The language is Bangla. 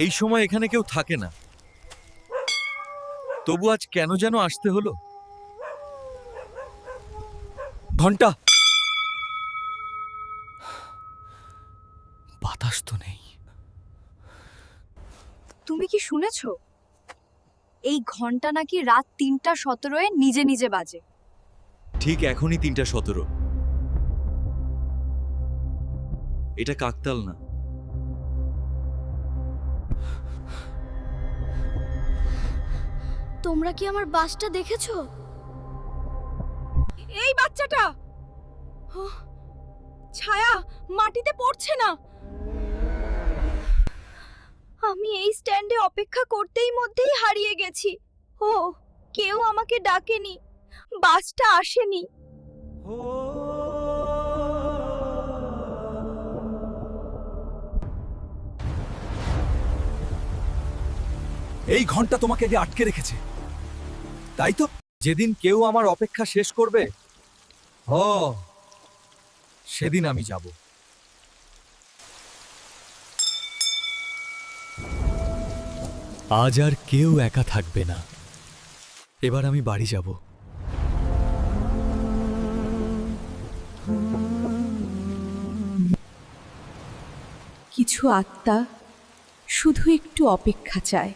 এই সময় এখানে কেউ থাকে না। তবু আজ কেন যেন আসতে হলো? ঘণ্টা! বাতাস তো নেই। তুমি কি শুনেছ? এই ঘণ্টা নাকি রাত তিনটা সতেরোয় নিজে নিজে বাজে। ঠিক এখনই তিনটা সতেরো। এটা কাকতাল না। তোমরা কি আমার বাসটা দেখেছ? এই বাচ্চাটা! ছায়া মাটিতে পড়ছে না! আমি এই স্ট্যান্ডে অপেক্ষা করতেই মধ্যেই হারিয়ে গেছি। ও কেউ আমাকে ডাকেনি। বাসটা আসেনি। এই ঘণ্টা তোমাকে যে আটকে রেখেছে। তাই তো? যেদিন কেউ আমার অপেক্ষা শেষ করবে, হ, সেদিন আমি যাব। আজ আর কেউ একা থাকবে না। এবার আমি বাড়ি যাব। কিছু আত্মা শুধু একটু অপেক্ষা চায়।